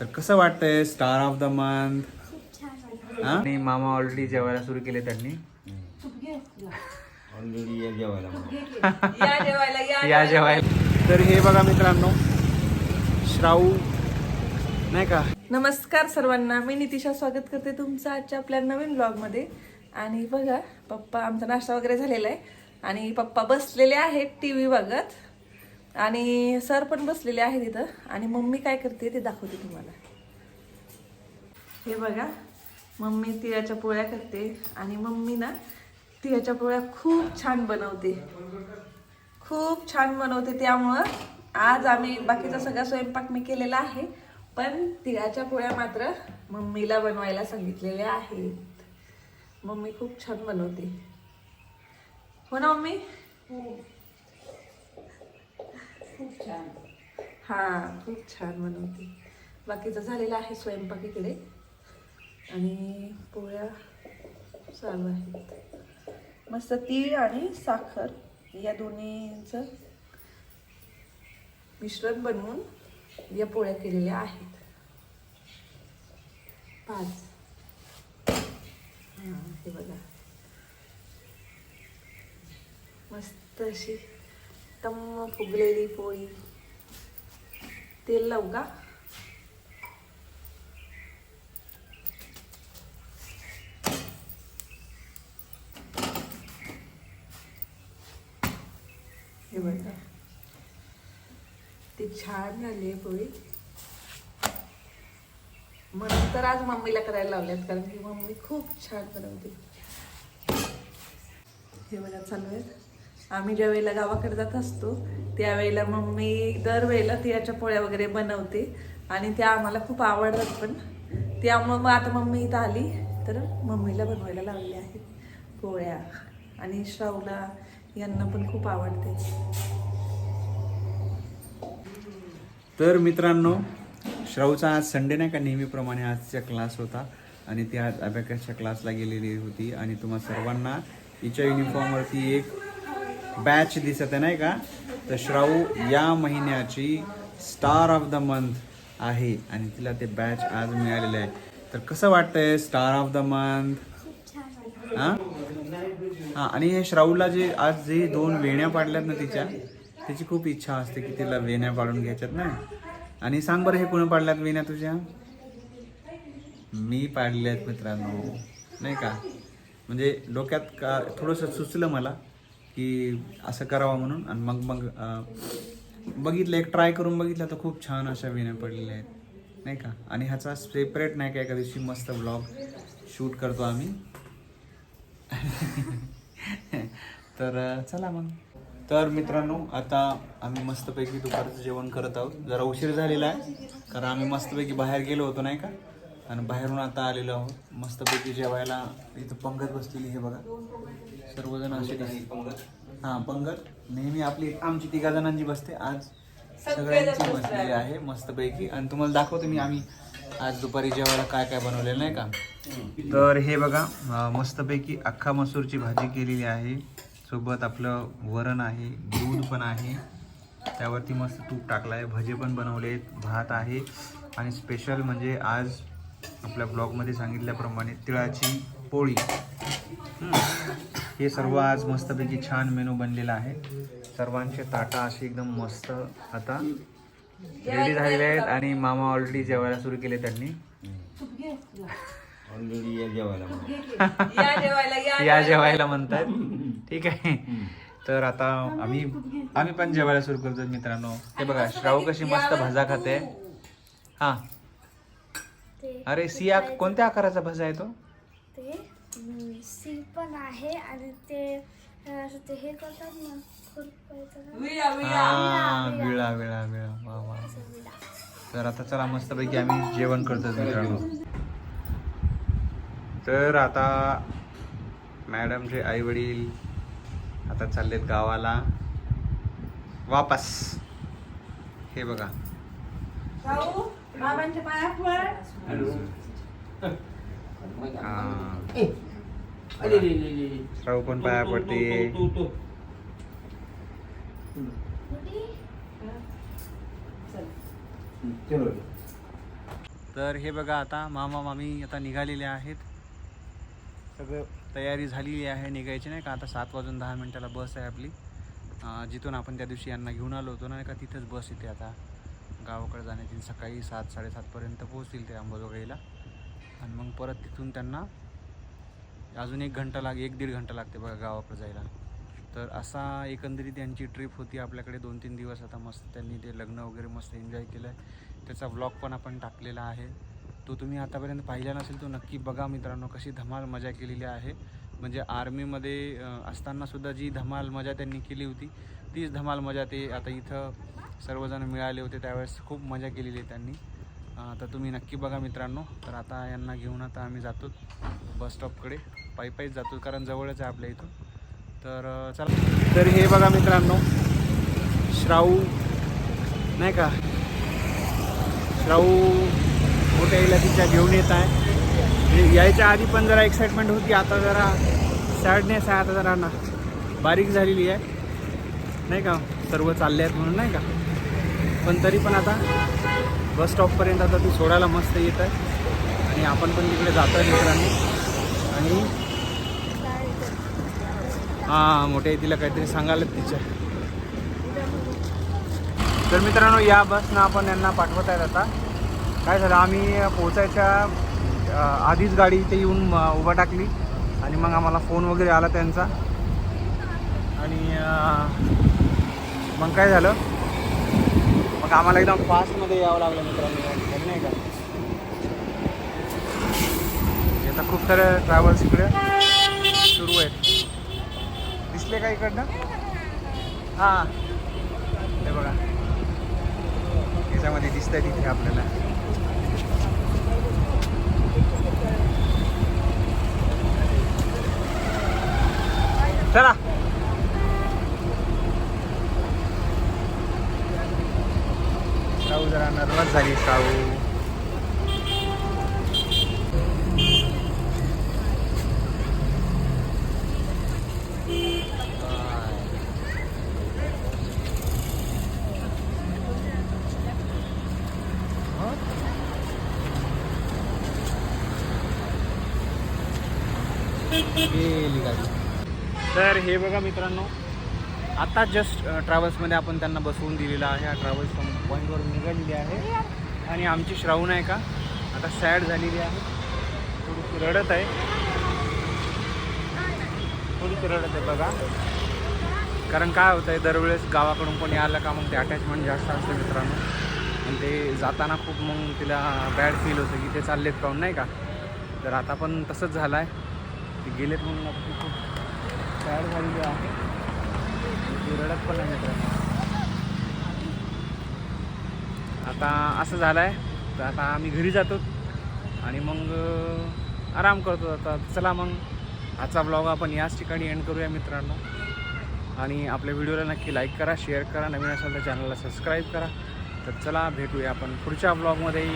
तर कसं वाटतंय? स्टार ऑफ द मंथ आणि मामा ऑलरेडी जेवायला सुरू केले त्यांनी. ऑलरेडी या जेवायला मग. या जेवायला या या जेवायला. तर हे बघा मित्रांनो श्राऊ नाही का? नमस्कार सर्वांना. मी नितिशा स्वागत करते तुमचं आजच्या आपल्या नवीन ब्लॉगमध्ये आणि बघा पप्पा आमचा नाश्ता वगैरे झालेला आहे. आणि पप्पा बसलेले आहेत टी व्ही बघत. आणि सर पण बसलेले आहेत इथं. आणि मम्मी काय करते ते दाखवते तुम्हाला. हे बघा मम्मी तिळाच्या पोळ्या करते आणि मम्मी ना तिळाच्या पोळ्या खूप छान बनवते. खूप छान बनवते. त्यामुळं आज आम्ही बाकीचा सगळा स्वयंपाक मी केलेला आहे पण तिळाच्या पोळ्या मात्र मम्मीला बनवायला सांगितलेल्या आहेत. मम्मी खूप छान बनवते. हो ना मम्मी? हो. खूप छान. हा खूप छान बनवते. बाकीचं झालेलं आहे स्वयंपाक इकडे. आणि पोळ्या चालू आहेत. मस्त तीळ आणि साखर या दोन्हीचं मिश्रण बनवून या पोळ्या केलेल्या आहेत. पाच. हां हे बघा. मस्त अशी टम्म फुगलेली पोळी तेल लावू का हे बघा ती छान झाली पोळी म्हणून तर आज मम्मीला करायला लावल्यात कारण की मम्मी खूप छान बनवते. हे बघा चालू आहे आम्ही ज्या वेळेला गावाकडे जात असतो त्यावेळेला मम्मी दरवेळेला तिळाच्या पोळ्या वगैरे बनवते आणि त्या आम्हाला खूप आवडतात पण. त्यामुळं मग आता मम्मी इथं आली तर मम्मीला बनवायला लावल्या आहेत पोळ्या आणि श्रावला यांना पण खूप आवडते. तर मित्रांनो श्राऊचा आज संडे नाही का? नेहमीप्रमाणे आजचा क्लास होता आणि ती आज अबॅकसच्या क्लासला गेलेली होती आणि तुम्हा सर्वांना तिच्या युनिफॉर्मवरती एक बॅच दिसत आहे नाही का? तर श्राऊ या महिन्याची स्टार ऑफ द मंथ आहे आणि तिला ते बॅच आज मिळालेलं आहे. तर कसं वाटतंय स्टार ऑफ द मंथ हां? हां आणि हे श्राऊला जे आज जे दोन वेण्या पाडल्यात ना तिच्या त्याची खूप इच्छा असते की तिला वेण्या पाडून घ्यायच्यात ना. आणि सांग बरं हे कोण पाडल्यात वेण्या तुझ्या? मी पाडल्यात मित्रांनो नाही का? म्हणजे डोक्यात का थोडंसं सुचलं मला. की असं करावं म्हणून. आणि मग मग बघितलं एक ट्राय करून बघितलं तर खूप छान अशा वेण्या पडलेल्या आहेत. नाही का? आणि ह्याचा सेपरेट नाही का एका दिवशी मस्त ब्लॉग शूट करतो आम्ही. तर चला मग. तर मित्रांनो आता आम्ही मस्तपैकी दुपारचं जेवण करत आहोत. जरा उशीर झालेला आहे कारण आम्ही मस्तपैकी बाहेर गेलो होतो नाही का? आणि बाहेरून आता आलेलो आहोत. मस्तपैकी जेवायला इथं पंगत बसलेली हे बघा. सर्वजण असे हां पंगत. नेहमी आपली आमची तिघा जणांची बसते. आज सगळ्यांची बसलेली आहे मस्तपैकी. आणि तुम्हाला दाखवतो मी आम्ही आज दुपारी जेवायला काय काय बनवलेलं नाही का? तर हे बघा मस्तपैकी अख्खा मसूरची भाजी केलेली आहे. सोबत आपलं वरण आहे दूध पण आहे. त्यावरती मस्त तूप टाकलं आहे भजे पण बनवले भात आहे. आणि स्पेशल म्हणजे आज आपल्या ब्लॉगमध्ये सांगितल्याप्रमाणे तिळाची पोळी. हे सर्व आज मस्तपैकी छान मेनू बनलेला आहे. सर्वांचे ताटा असे एकदम मस्त आता रेडी झालेले आहेत आणि मामा ऑलरेडी जेवायला सुरू केले त्यांनी. ऑलरेडी या जेवायला. या जेवायला या या जेवायला म्हणतात. ठीक आहे. तर आता आम्ही आम्ही पण जेवायला सुरू करतो मित्रांनो. हे बघा श्राऊ कशी मस्त भजा खाते. हा. अरे सिया कोणत्या आकाराचा भजा आहे तो? सी पण आहे आणि ते असं ते हे करतात ना खुरपायचं ना, विळा विळा. विळा विळा विळा. वा वा. तर आता चला मस्तपैकी आम्ही जेवण करतो मित्रांनो. तर आता मॅडमचे आई वडील आता चाललेत गावाला. वापस. हे बघा. भाऊ बाबांच्या पाया हा. अरे रे रे रे रे. श्राऊ पण पाया पडते. तू, तू, तू. कुठे? चलो तर हे बघा आता मामा मामी आता निघालेले आहेत. सगळं तयारी झालेली आहे निघायची नाही का? आता सात वाजून दहा मिनटाला बस आहे आपली. जिथून आपण त्या दिवशी यांना घेऊन आलो होतो ना का? तिथंच बस येते आता. गावाकडे जाण्याची सकाळी सात साडेसातपर्यंत पोहोचतील ते अंबाजोगाईला आणि मग परत तिथून त्यांना अजून एक घंटा लाग एक दीड घंटा लागते बघा गावाकडे जायला. तर असा एकंदरीत त्यांची ट्रिप होती आपल्याकडे दोन तीन दिवस. आता मस्त त्यांनी ते लग्न वगैरे मस्त एन्जॉय केलं आहे त्याचा व्लॉग पण आपण टाकलेला आहे. तो तुम्ही आतापर्यंत पाहिला नसेल तो नक्की बघा मित्रांनो कशी धमाल मजा केलेली आहे. म्हणजे आर्मीमध्ये असतानासुद्धा जी धमाल मजा त्यांनी केली होती तीच धमाल मजा ते आता इथं सर्वजण मिळाले होते. त्यावेळेस खूप मजा केलेली आहे त्यांनी. तर तुम्ही नक्की बघा मित्रांनो. तर आता यांना घेऊन आता आम्ही जातो बस स्टॉपकडे पायी पायीच जातो कारण जवळच आहे आपल्या इथून तर चला. तर हे बघा मित्रांनो श्राऊ नाही का? श्राऊ मोठ्या तिच्या घेऊन येत आहे. यायच्या आधी पण जरा एक्साइटमेंट होती आता जरा सॅडनेस आहे आता जरा ना बारीक झालेली आहे. नाही का? सर्व चालले आहेत म्हणून नाही का? पण तरी पण आता बस स्टॉपपर्यंत आता ती सोडायला मस्त येत आहे. आणि आपण पण तिकडे जातो आहे मित्रांनी. आणि हां मोठ्या तिला काहीतरी सांगायला तिच्या तर मित्रांनो या बसनं आपण यांना पाठवत आहेत आता. काय झालं आम्ही पोचायच्या आधीच गाडी इथे येऊन उभा टाकली. आणि मग आम्हाला फोन वगैरे आला त्यांचा. आणि मग काय झालं? मग आम्हाला एकदम फास्टमध्ये यावं लागलं मित्रांनो नाही का? आता खूप सारे ट्रॅव्हल्स इकडे सुरू आहेत. दिसले का इकडनं? हां. हे बघा. याच्यामध्ये दिसतंय तिथे आपल्याला. चला. शाहू जरा नर्वस झाली शाहू. गेली गाडी. तर हे बघा मित्रांनो आता जस्ट ट्रॅव्हल्समध्ये आपण त्यांना बसवून दिलेलं आहे. हा ट्रॅव्हल्स पॉईंटवर निघालेली आहे. आणि आमची श्रावण आहे का? आता सॅड झालेली आहे. थोडीशी रडत आहे. थोडीशी रडत आहे बघा. कारण काय होतं आहे दरवेळेस गावाकडून कोणी आलं का मग ते अटॅचमेंट जास्त असतं मित्रांनो. आणि ते जाताना खूप मग तिला बॅड फील होतं की ते चाललेत काहून नाही का? तर आता पण तसंच झालं आहे ते गेलेत म्हणून आता खूप तयार झालेली आहे ती रडत पण आहे मित्रांनो. आता असं झालं आहे तर आता आम्ही घरी जातो आणि मग आराम करतो. आता चला मग आजचा ब्लॉग आपण याच ठिकाणी एंड करूया मित्रांनो. आणि आपल्या व्हिडिओला नक्की लाईक करा शेअर करा. नवीन असेल तर चॅनलला सबस्क्राईब करा. तर चला भेटूया आपण पुढच्या ब्लॉगमध्ये